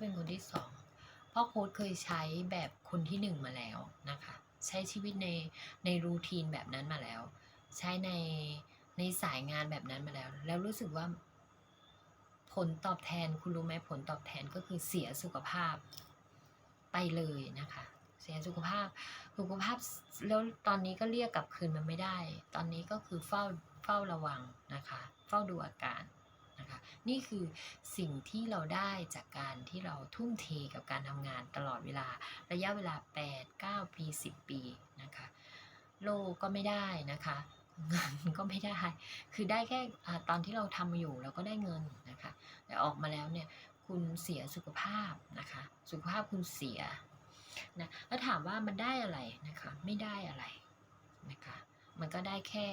เป็นคนที่สองเพราะโค้ดเคยใช้แบบคนที่หนึ่งมาแล้วนะคะ ใช้ชีวิตในในรูทีนแบบนั้นมาแล้ว ใช้ในในสายงานแบบนั้นมาแล้ว แล้วรู้สึกว่า ผลตอบแทนคุณรู้ไหมผลตอบแทนก็คือเสียสุขภาพไปเลยนะคะ เสียสุขภาพ สุขภาพแล้วตอนนี้ก็เรียกกลับคืนมันไม่ได้ ตอนนี้ก็คือเฝ้าเฝ้าระวังนะคะ เฝ้าดูอาการ นี่คือสิ่งที่เราได้จากการที่เราทุ่มเทกับการทำงานตลอดเวลา ระยะเวลา 8 9 ปี 10 ปีนะคะ โลก็ไม่ได้นะคะเงินก็ไม่ได้ คือได้แค่ตอนที่เราทำอยู่เราก็ได้เงินนะคะ แต่ออกมาแล้วเนี่ยคุณเสียสุขภาพนะคะ สุขภาพคุณเสียนะแล้วถามว่ามันได้อะไรนะคะ ไม่ได้อะไรนะคะ มันก็ได้แค่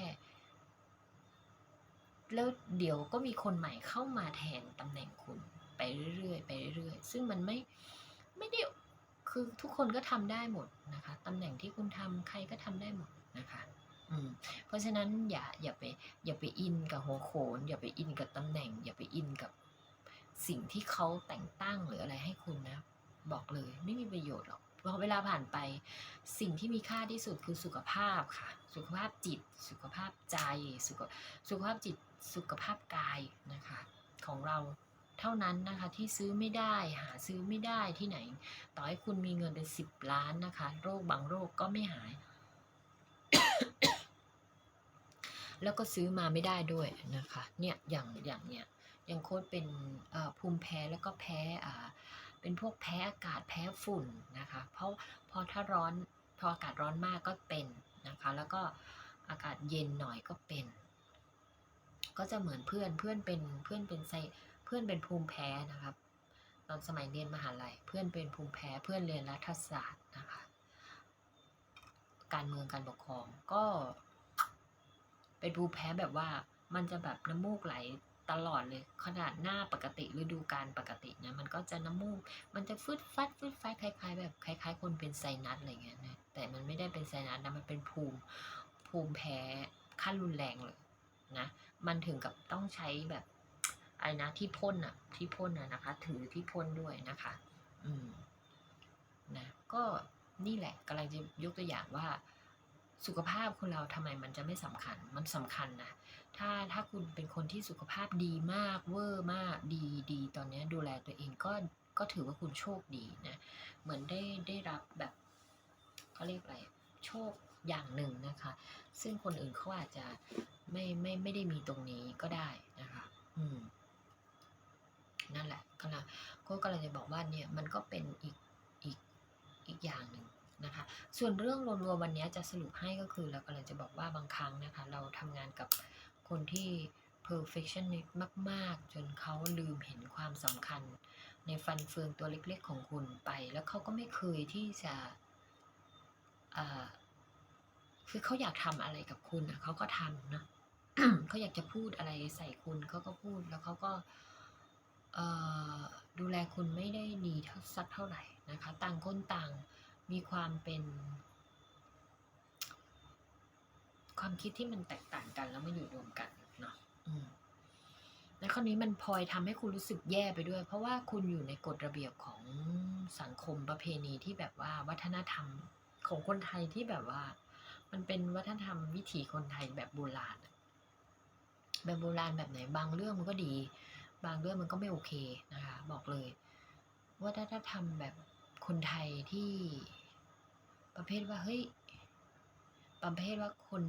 แล้วเดี๋ยวก็มีคนใหม่เข้ามาแทนตำแหน่งคุณไปเรื่อยๆไปเรื่อยๆซึ่งมันไม่ไม่ได้คือทุกคนก็ทำได้หมดนะคะตำแหน่งที่คุณทำใครก็ทำได้หมดนะคะอืมเพราะฉะนั้นอย่าอย่าไปอย่าไปอินกับหัวโขน อย่าไปอินกับตำแหน่ง อย่าไปอินกับสิ่งที่เขาแต่งตั้งหรืออะไรให้คุณนะ บอกเลยไม่มีประโยชน์หรอกพอเวลาผ่านไปสิ่งที่มีค่าที่สุดคือสุขภาพค่ะ สุขภาพจิต สุขภาพใจสุขสุขภาพจิต สุขภาพกายนะคะของเราเท่านั้นนะคะที่ซื้อไม่ได้หาซื้อไม่ได้ที่ไหน ต่อให้คุณมีเงินเป็นสิบล้านนะคะ โรคบางโรคก็ไม่หาย แล้วก็ซื้อมาไม่ได้ด้วยนะคะ เนี่ยอย่างอย่างเนี่ยอย่างโค้ดเป็นเอ่อภูมิแพ้แล้วก็แพ้อ่าเป็นพวกแพ้อากาศแพ้ฝุ่นนะคะ เพราะพอถ้าร้อนพออากาศร้อนมากก็เป็นนะคะ แล้วก็อากาศเย็นหน่อยก็เป็น ก็จะเหมือนเพื่อนเพื่อนเป็นเพื่อนเป็นไซเพื่อนเป็นภูมิแพ้นะครับ ตอนสมัยเรียนมหาลัยเพื่อนเป็นภูมิแพ้เพื่อนเรียนรัฐศาสตร์นะคะ การเมืองการปกครองก็ เป็นภูมิแพ้แบบว่ามันจะแบบน้ำมูกไหลตลอดเลยขนาดหน้าปกติฤดูการปกตินะมันก็จะน้ำมูก มันจะฟึดฟัดฟึดฟัดคล้ายๆ แบบคล้ายๆ คนเป็นไซนัสอะไรเงี้ยนะแต่มันไม่ได้เป็นไซนัสนะมันเป็นภูมิภูมิแพ้ขั้นรุนแรงเลย นะมันถึงกับต้องใช้แบบอะไรนะที่พ่นอะที่พ่นอะนะคะ ถือที่พ่นด้วยนะคะ อืมนะก็นี่แหละกำลังจะยกตัวอย่างว่า สุขภาพคนเราทำไมมันจะไม่สำคัญมันสำคัญนะถ้าถ้าคุณเป็นคนที่สุขภาพดีมากเวอร์มากดีดีตอนนี้ดูแลตัวเองก็ก็ถือว่าคุณโชคดีนะ เหมือนได้ได้รับแบบเขาเรียกอะไร โชคอย่างหนึ่งนะคะ ซึ่งคนอื่นเขาอาจจะไม่ไม่ไม่ได้มีตรงนี้ก็ได้นะคะ อืม นั่นแหละกำลังก็กำลังจะบอกว่าเนี่ยมันก็เป็นอีกอีกอีกอย่างหนึ่งนะคะ ส่วนเรื่องรวมๆวันนี้จะสรุปให้ก็คือเรากำลังจะบอกว่าบางครั้งนะคะ เราทำงานกับคนที่ perfectionist มากๆ จนเขาลืมเห็นความสำคัญ ในฟันเฟืองตัวเล็กๆของคุณไป แล้วเขาก็ไม่เคยที่จะ คือเขาอยากทำอะไรกับคุณอะเขาก็ทำนะเขาอยากจะพูดอะไรใส่คุณเขาก็พูดแล้วเขาก็ดูแลคุณไม่ได้ดีเท่าสักเท่าไหร่นะคะ ต่างคนต่างมีความเป็น ความคิดที่มันแตกต่างกันแล้วมาอยู่รวมกันเนาะและคราวนี้มันพลอยทำให้คุณรู้สึกแย่ไปด้วย เพราะว่าคุณอยู่ในกฎระเบียบของสังคมประเพณีที่แบบว่าวัฒนธรรม ของคนไทยที่แบบว่า มันเป็นวัฒนธรรมวิถีคนไทยแบบโบราณแบบโบราณแบบไหนบางเรื่องมันก็ดี บางเรื่องมันก็ไม่โอเคนะคะ บอกเลยวัฒนธรรมแบบคนไทยที่ประเภทว่าเฮ้ยประเภทว่าคน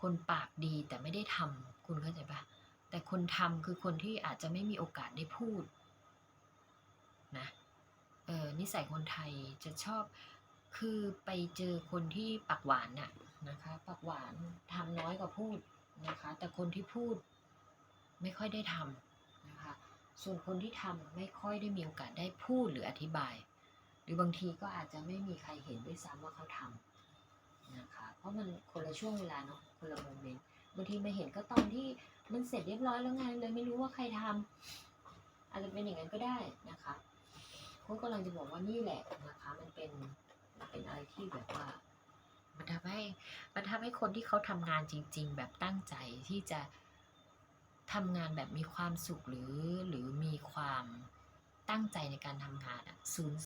คนปากดีแต่ไม่ได้ทำคุณเข้าใจปะแต่คนทำคือคนที่อาจจะไม่มีโอกาสได้พูดนะเออนิสัยคนไทยจะชอบ คือไปเจอคนที่ปากหวานน่ะนะคะปากหวานทำน้อยกว่าพูดนะคะ แต่คนที่พูดไม่ค่อยได้ทำนะคะ ส่วนคนที่ทำไม่ค่อยได้มีโอกาสได้พูดหรืออธิบาย หรือบางทีก็อาจจะไม่มีใครเห็นด้วยซ้ำว่าเขาทำนะคะเพราะมันคนละช่วงเวลาเนาะคนละโมเมนต์บางทีมาเห็นก็ตอนที่มันเสร็จเรียบร้อยแล้วไงเลยไม่รู้ว่าใครทำอาจจะเป็นอย่างนั้นก็ได้นะคะเขากำลังจะบอกว่านี่แหละนะคะมันเป็น เป็นอะไรที่แบบว่า มันทำให้มันทำให้คนที่เขาทำงานจริง ๆ แบบตั้งใจที่จะทำงานแบบมีความสุขหรือหรือมีความตั้งใจในการทำงานอะสูญ